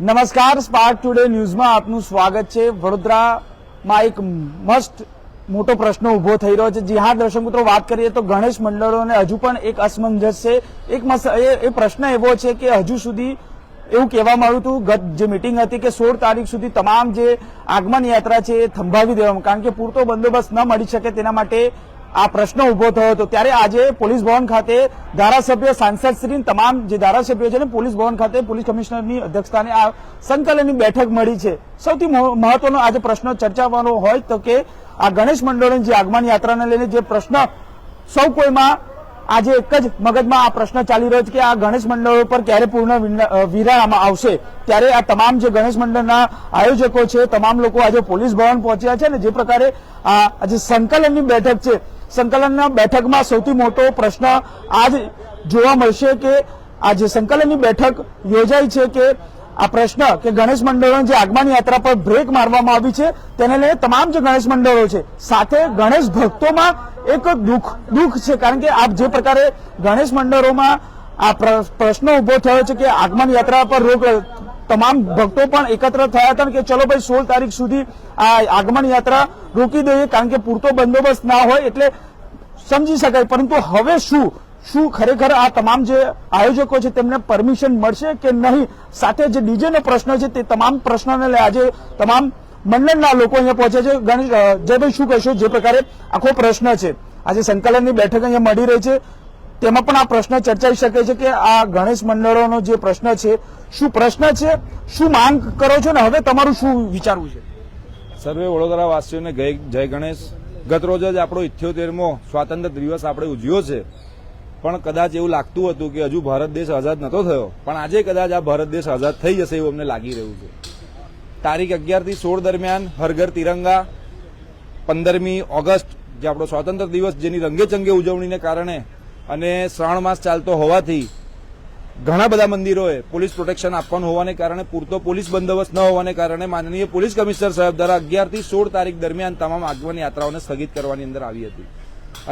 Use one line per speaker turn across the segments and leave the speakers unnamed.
નમસ્કાર spark today ન્યૂઝમાં આપનું સ્વાગત છે. વડોદરામાં એક મસ્ત મોટો પ્રશ્ન ઊભો થઈ રહ્યો છે. જી હા, દર્શક મિત્રો, વાત કરીએ તો ગણેશ મંડળોને હજુ પણ એક અસમંજસ. છે એક એ પ્રશ્ન એવો છે કે હજુ સુધી એવું કહેવામાં આવ્યું હતું, ગત જે મિટિંગ હતી કે સોળ તારીખ સુધી તમામ જે આગમન યાત્રા છે એ થંભાવી દેવામાં, કારણ કે પૂરતો બંદોબસ્ત ન મળી શકે તેના માટે આ પ્રશ્ન ઊભો થયો હતો. ત્યારે આજે પોલીસ ભવન ખાતે ધારાસભ્ય સાંસદ શ્રી તમામ જે ધારાસભ્યો છે ને પોલીસ ભવન ખાતે પોલીસ કમિશનરની અધ્યક્ષતાને આ સંકલનની બેઠક મળી છે. સૌથી મહ- મહત્વનો આજે પ્રશ્ન ચર્ચાવાનો હોય તો કે આ ગણેશ મંડળોની જે આગમન યાત્રાને લઈને જે પ્રશ્ન સૌ કોઈમાં આજે એક જ મગજમાં આ પ્રશ્ન ચાલી રહ્યો છે કે આ ગણેશ મંડળો પર ક્યારે પૂર્ણ વિરામ આવશે? ત્યારે આ તમામ જે ગણેશ મંડળના આયોજકો છે, તમામ લોકો આજે પોલીસ ભવન પહોંચ્યા છે ને જે પ્રકારે આ આજે સંકલનની બેઠક છે સંકલનના બેઠકમાં સૌથી મોટો પ્રશ્ન આજ જોવા મળશે કે આ જે સંકલનની બેઠક યોજાઈ છે કે આ પ્રશ્ન કે ગણેશ મંડળોની જે આગમન યાત્રા પર બ્રેક મારવામાં આવી છે, તેને લઈને તમામ જે ગણેશ મંડળો છે, સાથે ગણેશ ભક્તોમાં એક દુઃખ દુઃખ છે, કારણ કે આપ જે પ્રકારે ગણેશ મંડળોમાં આ પ્ર- પ્રશ્ન ઊભો થયો છે કે આગમન યાત્રા પર રોક તમામ ભક્તો પણ એકત્ર થયા હતા કે ચલો ભાઈ સોળ તારીખ સુધી આ આગમન યાત્રા રોકી દઈએ, કારણ કે પૂરતો બંદોબસ્ત ના હોય એટલે સમજી શકાય. પરંતુ હવે શું? શું ખરેખર આ તમામ જે આયોજકો છે તેમને પરમિશન મળશે કે નહીં? સાથે જે ડીજેનો પ્રશ્ન છે તે તમામ પ્રશ્નોને લઈ આજે તમામ મંડળના લોકો અહીંયા પહોંચે છે. ગણેશ જયભાઈ, શું કહેશો? જે પ્રકારે આખો પ્રશ્ન છે. આજે સંકલનની બેઠક અહીંયા મળી રહી છે. તેમાં પણ આ પ્રશ્ન ચર્ચાઈ શકે છે કે આ ગણેશ મંડળોનો જે પ્રશ્ન છે શું પ્રશ્ન છે? શું માંગ કરો છો ને હવે તમારું શું વિચારવું છે?
સર્વે વડોદરા વાસીઓને જય ગણેશ. ગત રોજ જ આપણો ઇઠ્યોતેરમો સ્વાતંત્ર્ય દિવસ આપણે ઉજવ્યો છે. પણ કદાચ એવું લાગતું હતું કે હજુ ભારત દેશ આઝાદ નતો થયો. પણ આજે કદાચ આ ભારત દેશ આઝાદ થઈ જશે એવું અમને લાગી રહ્યું છે. તારીખ અગિયારથી સોળ દરમિયાન હરઘર તિરંગા, પંદરમી ઓગસ્ટ, જે આપણો સ્વાતંત્ર્ય દિવસ જેની રંગેચંગે ઉજવણીને કારણે અને શ્રાવણ માસ ચાલતો હોવાથી ઘણા બધા મંદિરોએ પોલીસ પ્રોટેક્શન આપવાનું હોવાને કારણે પૂરતો પોલીસ બંદોબસ્ત ન હોવાને કારણે માનનીય પોલીસ કમિશનર સાહેબ દ્વારા અગિયારથી સોળ તારીખ દરમિયાન તમામ આગમન યાત્રાઓને સ્થગિત કરવાની અંદર આવી હતી.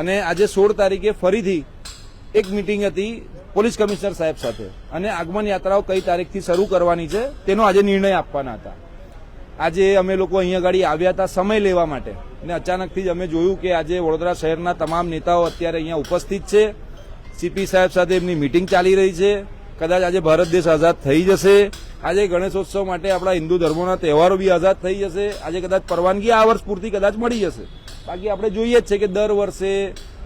અને આજે સોળ તારીખે ફરીથી એક મિટિંગ હતી પોલીસ કમિશનર સાહેબ સાથે. અને આગમન યાત્રાઓ કઈ તારીખથી શરૂ કરવાની છે તેનો આજે નિર્ણય આપવાના હતા. આજે અમે લોકો અહીંયા ગાડી આવ્યા હતા સમય લેવા માટે. અને અચાનકથી જ અમે જોયું કે આજે વડોદરા શહેરના તમામ નેતાઓ અત્યારે અહીંયા ઉપસ્થિત છે. સીપી સાહેબ સાથે એમની મિટિંગ ચાલી રહી છે. કદાચ આજે ભારત દેશ આઝાદ થઈ જશે. આજે ગણેશોત્સવ માટે આપણા હિન્દુ ધર્મોના તહેવારો બી આઝાદ થઈ જશે. આજે કદાચ પરવાનગી આ વર્ષ પૂરતી કદાચ મળી જશે. બાકી આપણે જોઈએ જ છે કે દર વર્ષે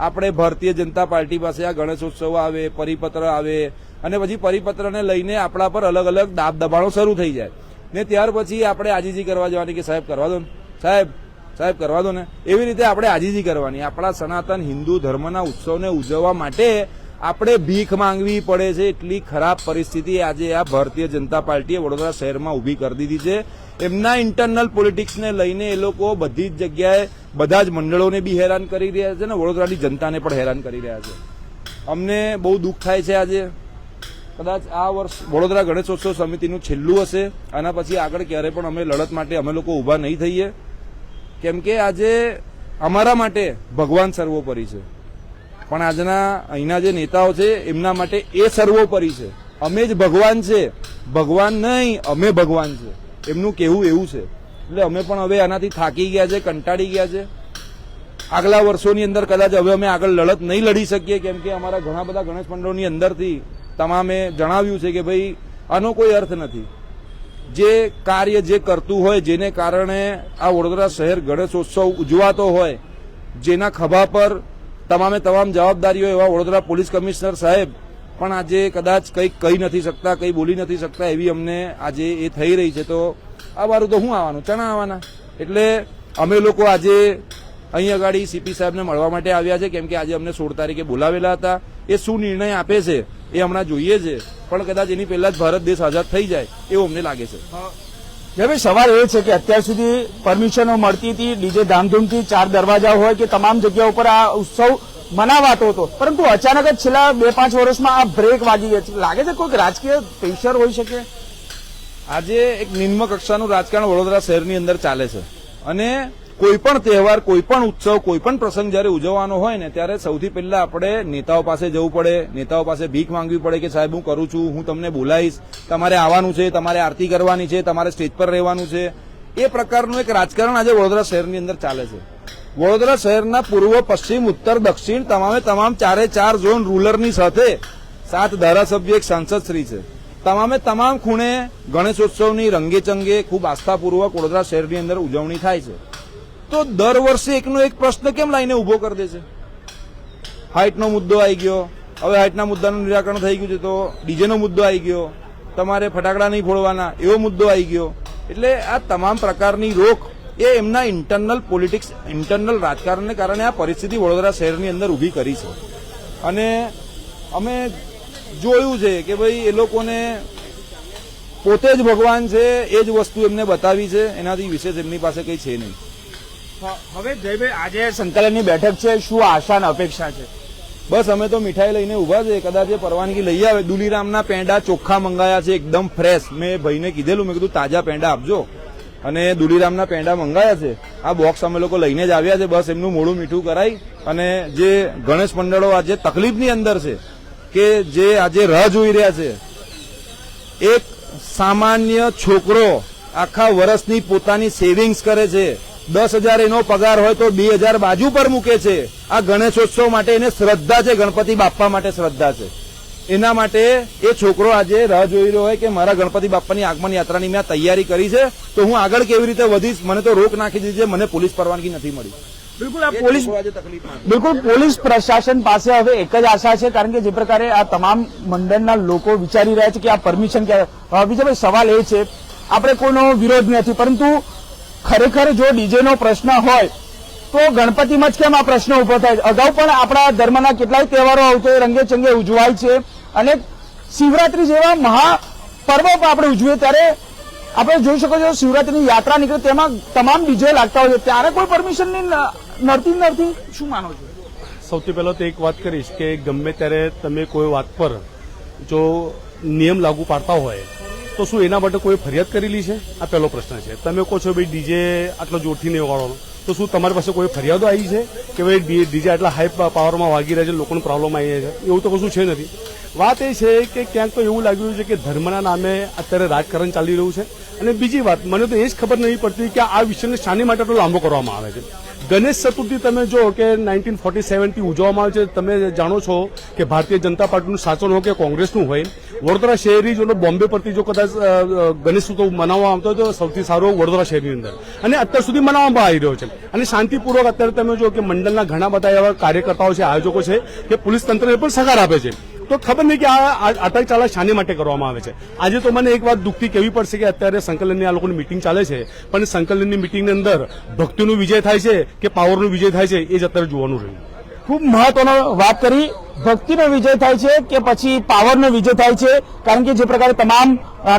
આપણે ભારતીય જનતા પાર્ટી પાસે આ ગણેશોત્સવ આવે, પરિપત્ર આવે અને પછી પરિપત્રને લઈને આપણા પર અલગ અલગ દાબ દબાણો શરૂ થઈ જાય. ને ત્યાર પછી આપણે આજીજી કરવા જવાની કે સાહેબ કરવા દો સાહેબ સાહેબ કરવા દો ને. એવી રીતે આપણે આજીજી કરવાની. આપણા સનાતન હિન્દુ ધર્મના ઉત્સવને ઉજવવા માટે આપણે ભીખ માંગવી પડે છે. એટલી ખરાબ પરિસ્થિતિ આજે આ ભારતીય જનતા પાર્ટીએ વડોદરા શહેરમાં ઊભી કરી દીધી છે. એમના ઇન્ટરનલ પોલિટિક્સને લઈને એ લોકો બધી જ જગ્યાએ બધા જ મંડળોને બી હેરાન કરી રહ્યા છે ને વડોદરાની જનતાને પણ હેરાન કરી રહ્યા છે. અમને બહુ દુઃખ થાય છે આજે. કદાચ આ વર્ષ વડોદરા ગણેશોત્સવ સમિતિનું છેલ્લું હશે. આના પછી આગળ ક્યારે પણ અમે લડત માટે અમે લોકો ઊભા નહીં થઈએ. કેમ કે આજે અમારા માટે ભગવાન સર્વોપરી છે. પણ આજના અહીંના જે નેતાઓ છે, એમના માટે એ સર્વોપરી છે. અમે જ ભગવાન છે. ભગવાન નહીં, અમે ભગવાન છે. એમનું કહેવું એવું છે. એટલે અમે પણ હવે આનાથી થાકી ગયા છે, કંટાળી ગયા છે. આગલા વર્ષોની અંદર કદાચ હવે અમે આગળ લડત નહીં લડી શકીએ, કેમ કે અમારા ઘણા બધા ગણેશ મંડળોની અંદરથી તમામે જણાવ્યું છે કે ભાઈ, આનો કોઈ અર્થ નથી. જે કાર્ય જે કરતું હોય, જેને કારણે આ વડોદરા શહેર ગણેશોત્સવ ઉજવાતો હોય, જેના ખભા પર તમામે તમામ જવાબદારીઓ એવા વડોદરા પોલીસ કમિશનર સાહેબ પણ આજે કદાચ કંઈક કહી નથી શકતા, કંઈ બોલી નથી શકતા એવી અમને આજે એ થઈ રહી છે. તો આવવાનું તો શું આવવાનું? ચણા આવવાના? એટલે અમે લોકો આજે અહીં અગાડી સીપી સાહેબને મળવા માટે આવ્યા છે. કેમ કે આજે અમને સોળ તારીખે બોલાવેલા હતા. એ શું નિર્ણય આપે છે એ હમણાં જોઈએ છે. પણ કદાચ એની પહેલા જ ભારત દેશ આઝાદ થઈ જાય, એવું અમને લાગે છે.
હવે સવાલ એ છે કે અત્યાર સુધી પરમિશનો મળતી હતી, ડીજે ધામધૂમથી ચાર દરવાજા હોય કે તમામ જગ્યા ઉપર આ ઉત્સવ મનાવાતો હતો. પરંતુ અચાનક જ છેલ્લા બે પાંચ વર્ષમાં આ બ્રેક વાગી ગયા છે. લાગે છે કોઈક રાજકીય પ્રેશર હોઈ શકે?
આજે એક નિમ્ન કક્ષાનું રાજકારણ વડોદરા શહેરની અંદર ચાલે છે. અને કોઈ પણ તહેવાર કોઈ પણ ઉત્સવ કોઈ પણ પ્રસંગ જ્યારે ઉજવવાનો હોય ને, ત્યારે સૌથી પહેલા આપણે નેતાઓ પાસે જવું પડે, નેતાઓ પાસે ભીખ માંગવી પડે કે, સાહેબ, હું કરું છું, હું તમને બોલાવીશ. તમારે આવવાનું છે, તમારે આરતી કરવાની છે, તમારે સ્ટેજ પર રહેવાનું છે. એ પ્રકારનું એક રાજકારણ આજે વડોદરા શહેરની અંદર ચાલે છે. વડોદરા શહેરના પૂર્વ, પશ્ચિમ, ઉત્તર, દક્ષિણ તમામે તમામ ચારે ચાર ઝોન રૂલરની સાથે સાત ધારાસભ્ય, એક સાંસદ શ્રી છે. તમામે તમામ ખૂણે ગણેશોત્સવની રંગેચંગે ખૂબ આસ્થાપૂર્વક વડોદરા શહેરની અંદર ઉજવણી થાય છે. તો દર વર્ષે એકનો એક પ્રશ્ન કેમ લાઈને ઊભો કરી દે છે? હાઇટનો મુદ્દો આવી ગયો. હવે હાઇટના મુદ્દાનું નિરાકરણ થઈ ગયું છે તો ડીજેનો મુદ્દો આવી ગયો. તમારે ફટાકડા નહીં ફોડવાના, એવો મુદ્દો આવી ગયો. એટલે આ તમામ પ્રકારની રોક એ એમના ઇન્ટરનલ પોલિટિક્સ ઇન્ટરનલ રાજકારણને કારણે આ પરિસ્થિતિ વડોદરા શહેરની અંદર ઊભી કરી છે. અને અમે જોયું છે કે ભાઈ એ લોકોને પોતે જ ભગવાન છે, એ જ વસ્તુ એમને બતાવી છે. એનાથી વિશેષ એમની પાસે કંઈ છે નહીં.
હવે જયભાઈ, આજે સંકલનની બેઠક છે, શું આશા અને અપેક્ષા છે?
બસ, અમે તો મીઠાઈ લઈને ઊભા છે કદાચ એ પરવાનગી લઈ આવે. દુલીરામના પેંડા ચોખ્ખા મંગાયા છે, એકદમ ફ્રેશ મેં ભાઈને કીધેલું, મેં કીધું, તાજા પેંડા આપજો. અને દુલીરામના પેંડા મંગાયા છે. આ બોક્સ અમે લોકો લઈને જ આવ્યા છે, બસ એમનું મોડું મીઠું કરાઈ. અને જે ગણેશ મંડળો આજે તકલીફની અંદર છે, કે જે આજે રાહ જોઈ રહ્યા છે, એક સામાન્ય છોકરો આખા વર્ષની પોતાની સેવિંગ્સ કરે છે દસ હજાર એનો પગાર હોય તો બે હજાર બાજુ પર મૂકે છે. આ ગણેશોત્સવ માટે એને શ્રદ્ધા છે ગણપતિ બાપ્પા માટે શ્રદ્ધા છે. એના માટે એ છોકરો આજે રાહ જોઈ રહ્યો હોય કે મારા ગણપતિ બાપ્પાની આગમન યાત્રાની મેં તૈયારી કરી છે તો હું આગળ કેવી રીતે વધીશ? મને તો રોક નાખી દીધી છે મને પોલીસ પરવાનગી નથી મળી.
બિલકુલ આ પોલીસ. બિલકુલ પોલીસ પ્રશાસન પાસે હવે એક જ આશા છે કારણ કે જે પ્રકારે આ તમામ મંડળના લોકો વિચારી રહ્યા છે કે આ પરમિશન ક્યારે વિજયભાઈ સવાલ એ છે આપણે કોઈનો વિરોધ નથી પરંતુ ખરેખર જો ડીજેનો પ્રશ્ન હોય, તો ગણપતિમાં જ કેમ આ પ્રશ્ન ઊભો થાય? અગાઉ પણ આપણા ધર્મના કેટલાય તહેવારો આવતો રંગે ચંગે ઉજવાય છે અને શિવરાત્રી જેવા મહા પર્વ પણ આપણે ઉજવીએ ત્યારે આપણે જોઈ શકો છો શિવરાત્રીની યાત્રા નીકળે, તેમાં તમામ ડીજે લાગતા હોય ત્યારે કોઈ પરમિશનની નડતી જ શું માનો છો?
સૌથી પહેલા તો એક વાત કરીશ કે ગમે ત્યારે તમે કોઈ વાત પર જો નિયમ લાગુ પાડતા હોય તો શું એના માટે કોઈ ફરિયાદ કરેલી છે? આ પહેલો પ્રશ્ન છે. તમે કહો છો ભાઈ ડીજે આટલો જોરથી નહીં વગાડવાનો. તો શું તમારી પાસે કોઈ ફરિયાદો આવી છે કે ભાઈ ડીજે આટલા હાઈ પાવરમાં વાગી રહ્યા છે, લોકોને પ્રોબ્લેમ આવી રહ્યા છે? એવું તો કશું છે નથી. વાત એ છે કે ક્યાંક તો એવું લાગ્યું છે કે ધર્મના નામે અત્યારે રાજકારણ ચાલી રહ્યું છે. અને બીજી વાત, મને તો એ જ ખબર નહીં પડતી કે આ વિષયને શાની માટે તો લાંબો કરવામાં આવે છે. ગણેશ ચતુર્થી તમે જો કે નાઇન્ટીન ફોર્ટી સેવનથી ઉજવવામાં આવે છે. તમે જાણો છો કે ભારતીય જનતા પાર્ટીનું શાસન હોય કે કોંગ્રેસનું હોય. વડોદરા શહેરી જો બોમ્બે પરથી જો કદાચ ગણેશ ઉત્સવ મનાવવામાં આવતો હોય તો સૌથી સારો વડોદરા શહેરની અંદર. અને અત્યાર સુધી મનાવવામાં આવી રહ્યો છે. અને શાંતિપૂર્વક અત્યારે તમે જો કે મંડળના ઘણા બધા એવા કાર્યકર્તાઓ છે, આયોજકો છે, કે પોલીસ તંત્રને પણ સહકાર આપે છે. તો ખબર નહીં કે આ અટક ચાલા શાની માટે કરવામાં આવે છે. આજે તો મને એક વાત દુઃખથી કહેવી પડશે કે અત્યારે સંકલનની આ લોકોની મિટિંગ ચાલે છે, પણ સંકલનની મિટિંગની અંદર ભક્તિનો વિજય થાય છે કે પાવરનો વિજય થાય છે, એ જ અત્યારે જોવાનું રહ્યું.
ખૂબ મહત્વનો વાત કરી. ભક્તિનો વિજય થાય છે કે પછી પાવરનો વિજય થાય છે? કારણ કે જે પ્રકારે તમામ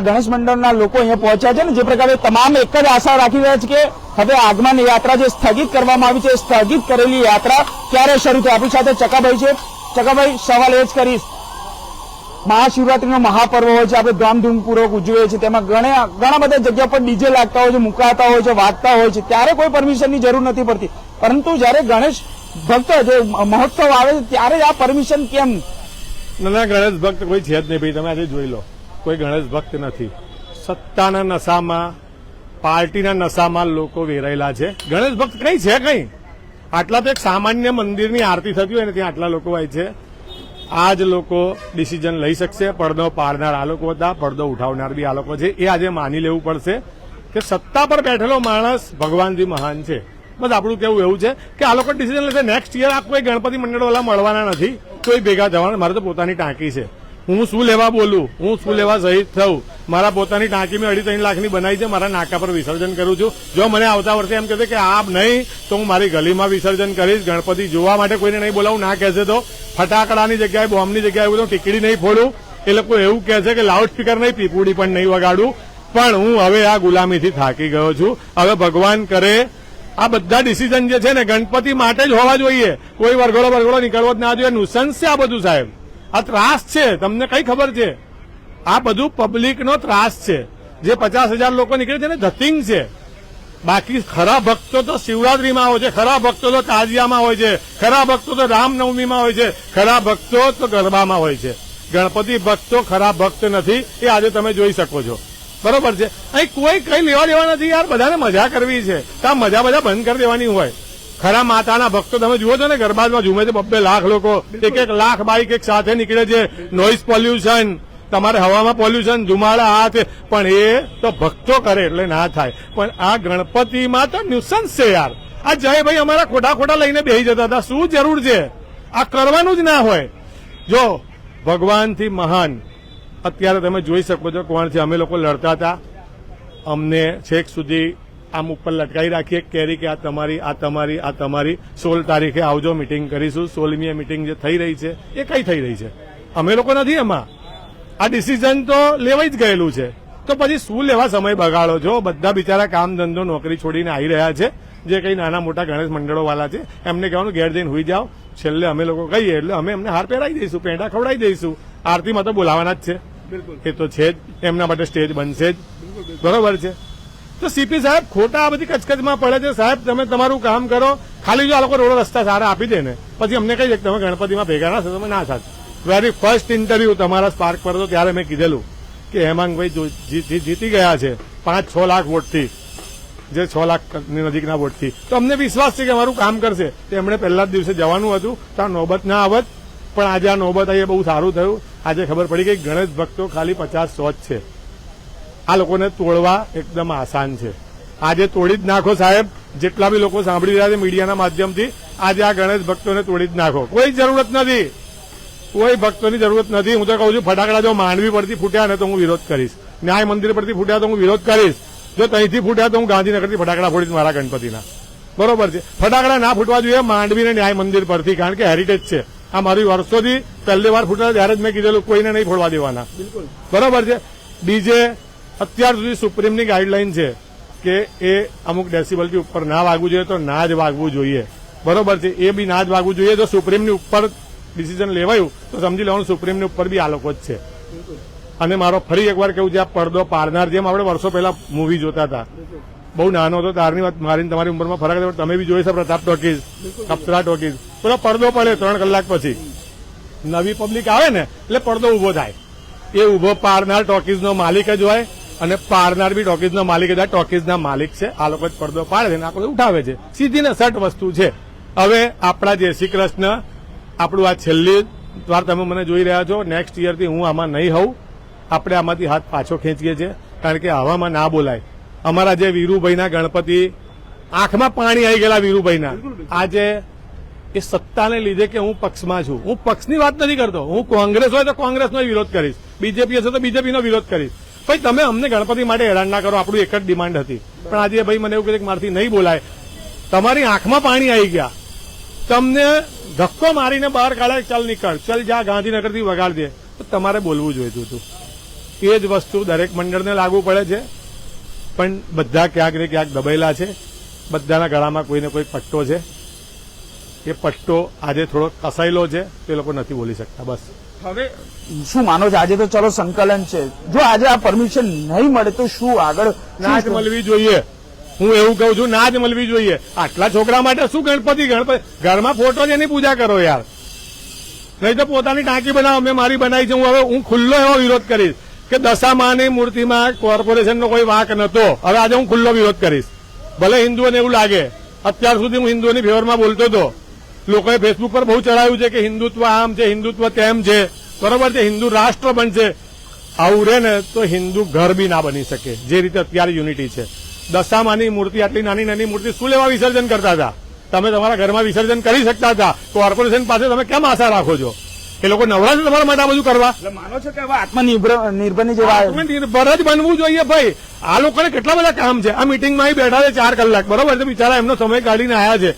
ગણેશ મંડળના લોકો અહીંયા પહોંચ્યા છે ને, જે પ્રકારે તમામ એક જ આશા રાખી રહ્યા છે કે હવે આગમન યાત્રા જે સ્થગિત કરવામાં આવી છે સ્થગિત કરેલી યાત્રા ક્યારે શરૂ થાય? આપણી સાથે ચકાભાઈ છે. ચકાભાઈ, સવાલ એ જ કરીશ. મહાશિવરાત્રીનો મહાપર્વ હોય છે, આપણે ધામધૂમપૂર્વક ઉજવીએ છીએ. તેમાં ઘણા ઘણા બધા જગ્યા પર ડીજે લાગતા હોય છે, મુકાતા હોય છે, વાગતા હોય છે. ત્યારે કોઈ પરમિશનની જરૂર નથી પડતી. પરંતુ જ્યારે ગણેશ ભક્ત, જે મહોત્સવ આવે ત્યારે જ આ પરમિશન કેમ?
ના ગણેશ ભક્ત કોઈ છે જ નહીં ભાઈ, તમે આજે જોઈ લો. કોઈ ગણેશ ભક્ત નથી. સત્તાના નશામાં, પાર્ટીના નશામાં લોકો વેરાયેલા છે. ગણેશ ભક્ત કઈ છે કઈ? આટલા તો એક સામાન્ય મંદિરની આરતી થતી હોય ને ત્યાં આટલા લોકો હોય છે. આ જ લોકો ડિસિઝન લઈ શકશે. પડદો પાડનાર આ લોકો હતા, પડદો ઉઠાવનાર બી આ લોકો છે. એ આજે માની લેવું પડશે કે સત્તા પર બેઠેલો માણસ ભગવાનજી મહાન છે. બસ આપણું કેવું એવું છે કે આ લોકો ડિસિઝન લેશે નેક્સ્ટ યર આ કોઈ ગણપતિ મંડળ વાળા મળવાના નથી. કોઈ ભેગા થવાના મારે તો પોતાની ટાંકી છે. હું શું લેવા બોલું? હું શું લેવા શહીદ થઉં? મારા પોતાની ટાંકી મેં અઢી ત્રણ લાખની બનાવી છે. મારા નાકા પર વિસર્જન કરું છું. જો મને આવતા વર્ષે એમ કહેશે કે આ નહીં, તો હું મારી ગલીમાં વિસર્જન કરીશ. ગણપતિ જોવા માટે કોઈને નહીં બોલાવું, ના કહેશે તો ફટાકડાની જગ્યાએ, બોમ્બની જગ્યાએ બધું ટીકડી નહીં ફોડું. એ લોકો એવું કહે છે કે લાઉડ સ્પીકર નહીં, પીપુડી પણ નહીં વગાડું. પણ હું હવે આ ગુલામીથી થાકી ગયો છું. હવે ભગવાન કરે આ બધા ડિસિઝન જે છે ને ગણપતિ માટે જ હોવા જોઈએ. કોઈ વરઘોડો વરઘોડો નીકળવો જ ના જોઈએ. નુસન્સ છે આ બધું સાહેબ. આ ત્રાસ છે. તમને કઈ ખબર છે? આ બધું પબ્લિકનો ત્રાસ છે. જે પચાસ હજાર લોકો નીકળે છે ને ધતિંગ છે. બાકી ખરા ભક્તો તો શિવરાત્રીમાં હોય છે, ખરા ભક્તો તો તાજિયામાં હોય છે, ખરા ભક્તો તો રામનવમીમાં હોય છે, ખરા ભક્તો તો ગરબામાં હોય છે. ગણપતિ ભક્તો ખરા ભક્ત નથી, એ આજે તમે જોઈ શકો છો. બરોબર છે? અહીં કોઈ કઈ લેવા દેવા નથી યાર, બધાને મજા કરવી છે. તો આ મજા બધા બંધ કરી દેવાની હોય. ખરા માતાના ભક્તો, તમે જુઓ છો ને, ગરબામાં ઝૂમે છે બબ્બે લાખ લોકો. એક એક લાખ બાઇક એક સાથે નીકળે છે. નોઇસ પોલ્યુશન તમારે હવામાં પોલ્યુશન ધુમાડા આ છે પણ એ તો ભક્તો કરે એટલે ના થાય. પણ આ ગણપતિમાં તો ન્યુસન્સ છે યાર. આ જયભાઈ અમારા ખોટા ખોટા લઈને બેસી જતા હતા. શું જરૂર છે? આ કરવાનું જ ના હોય. જો ભગવાનથી મહાન અત્યારે તમે જોઈ શકો છો કોણ છે અમે લોકો લડતા હતા. અમને છેક સુધી આમ ઉપર લટકાવી રાખીએ, કેરી કે આ તમારી આ તમારી આ તમારી. સોળ તારીખે આવજો મિટિંગ કરીશું. સોળમીએ મિટિંગ જે થઈ રહી છે, એ કઈ થઈ રહી છે? અમે લોકો નથી એમાં. આ ડિસિઝન તો લેવાઈ જ ગયેલું છે. તો પછી શું લેવા સમય બગાડો છો? બધા બિચારા કામ ધંધો, નોકરી છોડીને આવી રહ્યા છે. જે કઈ નાના મોટા ગણેશ મંડળો વાળા છે, એમને કહેવાનું ઘેર જઈને હોઈ જાઓ. છેલ્લે અમે લોકો કહીએ, એટલે અમે એમને હાર પહેરાવી દઈશું, પેંડા ખવડાવી દઈશું. આરતીમાં તો બોલાવાના જ છે. એ તો છે જ. એમના માટે સ્ટેજ બનશે જ. બરોબર છે? તો સીપી સાહેબ ખોટા આ બધી કચકચમાં પડે છે. સાહેબ તમે તમારું કામ કરો. ખાલી જો આ લોકો રોડ રસ્તા સારા આપી દે ને પછી અમને કહી દે તમે ગણપતિમાં ભેગા ના થશો તમે ના થશો. વેરી ફર્સ્ટ ઇન્ટરવ્યુ તમારા સ્પાર્ક પર હતો ત્યારે મેં કીધેલું કે હેમાંગભાઈ જીતી ગયા છે પાંચ છ લાખ વોટથી જે છ લાખ નજીકના વોટથી. તો અમને વિશ્વાસ છે કે અમારું કામ કરશે. તો એમણે પહેલા જ દિવસે જવાનું હતું. તો આ નોબત ના આવત. પણ આજે આ નોબત આવી બહુ સારું થયું. આજે ખબર પડી કે ગણેશ ભક્તો ખાલી પચાસ સો જ છે. આ લોકોને તોડવા એકદમ આસાન છે. આજે તોડી જ નાખો સાહેબ. જેટલા બી લોકો સાંભળી રહ્યા છે મીડિયાના માધ્યમથી, આજે આ ગણેશ ભક્તોને તોડી જ નાખો. કોઈ જરૂરત નથી. કોઈ ભક્તોની જરૂરત નથી. હું તો કહું છું, ફટાકડા જો માંડવી પરથી ફૂટ્યા ને તો હું વિરોધ કરીશ. ન્યાય મંદિર પરથી ફૂટ્યા તો હું વિરોધ કરીશ. જો ત્યાંથી ફૂટ્યા તો હું ગાંધીનગરથી ફટાકડા ફોડીશ મારા ગણપતિના. બરોબર છે. ફટાકડા ના ફૂટવા જોઈએ માંડવી ને ન્યાય મંદિર પરથી, કારણ કે હેરિટેજ છે. આ મારી વર્ષોથી પહેલી વાર ફૂટેલા ત્યારે જ મેં કીધેલું કોઈને નહીં ફોડવા દેવાના. બરોબર છે? બીજે અત્યાર સુધી સુપ્રીમની ગાઈડલાઈન છે કે એ અમુક ડેસિબલથી ઉપર ના વાગવું જોઈએ તો ના જ વાગવું જોઈએ. બરોબર છે? એ બી ના જ વાગવું જોઈએ. જો સુપ્રીમની ઉપર ડિસિઝન લેવાયું તો સમજી લેવાનું સુપ્રીમની ઉપર બી આ લોકો જ છે. અને મારો ફરી એકવાર કેવું છે આ પડદો પારનાર જેમ આપણે વર્ષો પહેલા મૂવી જોતા હતા. બહુ નાનો હતો તારની વાત મારીને તમારી ઉંમરમાં ફરક પણ તમે બી જોઈ છે પ્રતાપ ટોકીઝ અપ્સરા ટોકીઝ. પેલો પડદો પડે ત્રણ કલાક પછી. નવી પબ્લિક આવે ને એટલે પડદો ઊભો થાય. એ ઊભો પારનાર ટોકીઝનો માલિક જ હોય અને પારનાર બી ટોકીઝનો માલિક જ હોય. ટોકીઝના માલિક છે આ લોકો જ પડદો પાડે છે અને આ ઉઠાવે છે. સીધી ને સટ વસ્તુ છે. હવે આપણા જે શ્રી કૃષ્ણ આપણું આ છેલ્લી વાર તમે મને જોઈ રહ્યા છો નેક્સ્ટ યરથી હું આમાં નહીં હોઉં. આપણે આમાંથી હાથ પાછો ખેંચીએ છીએ કારણ કે હવામાં ના બોલાય. અમારા જે વીરુભાઈના ગણપતિ આંખમાં પાણી આવી ગયેલા વીરુભાઈના. આજે એ સત્તાને લીધે કે હું પક્ષમાં છું. હું પક્ષની વાત નથી કરતો. હું કોંગ્રેસ હોય તો કોંગ્રેસનો વિરોધ કરીશ. બીજેપી હશે તો બીજેપીનો વિરોધ કરીશ. ભાઈ તમે અમને ગણપતિ માટે હેરાન ના કરો. આપણું એક જ ડિમાન્ડ હતી. પણ આજે ભાઈ મને એવું કહે કે મારથી નહીં બોલાય. તમારી આંખમાં પાણી આવી ગયા. તમને ધક્કો મારીને બહાર કાઢે ચાલ નીકળ. ચાલ જા ગાંધીનગરથી વગાડ દે. તો તમારે બોલવું જોઈતું હતું. એ જ વસ્તુ દરેક મંડળને લાગુ પડે છે. પણ બધા ક્યાંક ને ક્યાંક દબાયેલા છે. બધાના ગળામાં કોઈને કોઈ પટ્ટો છે. એ પટ્ટો આજે થોડો કસાયેલો છે તે લોકો નથી બોલી શકતા બસ.
હવે શું માનો છો? આજે તો ચલો સંકલન છે. જો આજે આ પરમિશન નહીં મળે તો શું આગળ
ના જ મળવી જોઈએ. હું એવું કહું છું ના જ મળવી જોઈએ. આટલા છોકરા માટે શું ગણપતિ ગણપતિ? ઘરમાં ફોટો જ એની પૂજા કરો યાર. નહીં તો પોતાની ટાંકી બનાવો મેં મારી બનાવી છે. હું હવે હું ખુલ્લો એવો વિરોધ કરીશ. કે દશામાની મૂર્તિમાં કોર્પોરેશનનો કોઈ વાંક નહોતો. હવે આજે હું ખુલ્લો વિરોધ કરીશ. ભલે હિન્દુઓને એવું લાગે, અત્યાર સુધી હું હિન્દુઓની ફેવરમાં બોલતો હતો. લોકોએ ફેસબુક પર બહુ ચડાવ્યું છે કે હિન્દુત્વ આમ છે, હિન્દુત્વ તેમ છે. બરોબર છે, હિન્દુ રાષ્ટ્ર બનશે. આવું રહે ને તો હિન્દુ ઘર બી ના બની શકે, જે રીતે અત્યારે યુનિટી છે. દશામાની મૂર્તિ, આટલી નાની નાની મૂર્તિ શું લેવા વિસર્જન કરતા હતા? તમે તમારા ઘરમાં વિસર્જન કરી શકતા હતા. કોર્પોરેશન પાસે તમે કેમ આશા રાખો છો? એ લોકો નવરા છે તમારા માટે આ બધું કરવા?
એટલે માનો છો કે હવે આત્મનિર્ભર નિર્ભરની જે વાત
આત્મનિર્ભર જ બનવું જોઈએ ભાઈ. આ લોકોને કેટલા બધા કામ છે. આ મિટિંગમાં બેઠા છે ચાર કલાક. બરોબર છે? બિચારા એમનો સમય કાઢીને આવ્યા છે.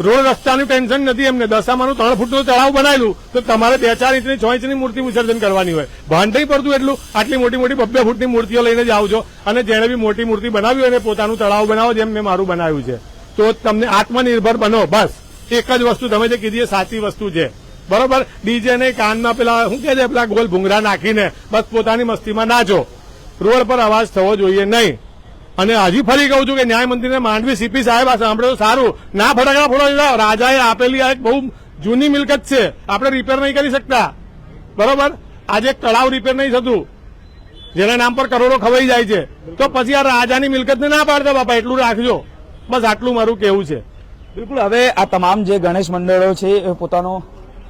રોડ રસ્તાનું ટેન્શન નથી એમને. દશામાનું ત્રણ ફૂટનું તળાવ બનાવેલું. તો તમારે બે ચાર ઇંચની છ ઇંચની મૂર્તિ વિસર્જન કરવાની હોય. ભાન નહીં પડતું એટલું. આટલી મોટી મોટી બબ્બે ફૂટની મૂર્તિઓ લઈને જ આવજો. અને જેણે બી મોટી મૂર્તિ બનાવી હોય એને પોતાનું તળાવ બનાવો જેમ મેં મારું બનાવ્યું છે. તો તમને આત્મનિર્ભર બનો. બસ. એક જ વસ્તુ તમે જે કીધી એ સાચી વસ્તુ છે. બરોબર? ડીજે ને કાનમાં પેલા શું કે છે, પેલા ગોલ ભૂંગરા નાખીને બસ પોતાની મસ્તીમાં નાચો રોડ પર અવાજ થવો જોઈએ નહીં. અને હજી ફરી કહું છું કે ન્યાય મંત્રીને માંડવી સીપી સાહેબ સાંભળ્યો સારું. ના ફટાકડા ફોડો રાજાએ આપેલી આ એક બહુ જૂની મિલકત છે. આપણે રિપેર નહીં કરી શકતા. બરોબર? આજે તળાવ રિપેર નહીં થતું. જેના નામ પર કરોડો ખવાઈ જાય છે. તો પછી આ રાજાની મિલકતને ના પાડતા બાપા, એટલું રાખજો. બસ આટલું મારું કેવું છે.
બિલકુલ, હવે આ તમામ જે ગણેશ મંડળો છે, એ પોતાનો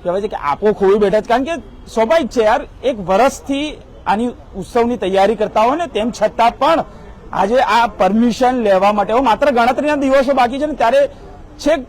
કહેવાય છે કે આપો ખોવી બેઠા છે. કારણ કે સ્વાભાવિક છે યાર, એક વર્ષથી આની ઉત્સવની તૈયારી કરતા હોય ને, તેમ છતાં પણ આજે આ પરમિશન લેવા માટે માત્ર ગણતરીના દિવસો બાકી છે ને, ત્યારે છેક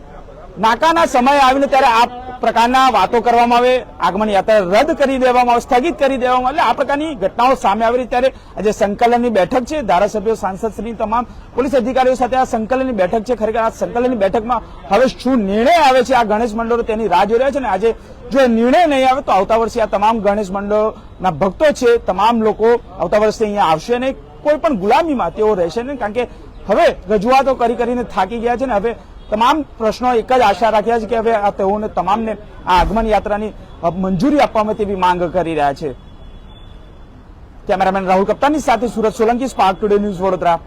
નાકાના સમય આવીને ત્યારે આ પ્રકારના વાતો કરવામાં આવે, આગમન યાત્રા રદ કરી દેવામાં આવે, સ્થગિત કરી દેવામાં એટલે આ પ્રકારની ઘટનાઓ સામે આવી ત્યારે આજે સંકલનની બેઠક છે, ધારાસભ્યો સાંસદશ્રી તમામ પોલીસ અધિકારીઓ સાથે આ સંકલનની બેઠક છે. ખરેખર આ સંકલનની બેઠકમાં હવે શું નિર્ણય આવે છે? આ ગણેશ મંડળો તેની રાહ જોઈ રહ્યા છે અને આજે જો નિર્ણય નહીં આવે તો આવતા વર્ષે આ તમામ ગણેશ મંડળોના ભક્તો છે, તમામ લોકો આવતા વર્ષે અહીંયા આવશે નહીં. કોઈ પણ ગુલામીમાં તેઓ રહેશે નહીં, કારણ કે હવે રજૂઆતો કરી કરીને થાકી ગયા છે ને. હવે તમામ પ્રશ્નો એક જ આશા રાખ્યા છે કે હવે આ તેઓને તમામને આ આગમન યાત્રાની મંજૂરી આપવામાં તેવી માંગ કરી રહ્યા છે. કેમેરામેન રાહુલ કપ્તાની સાથે Surat Solanki Spark Today News Vadodara.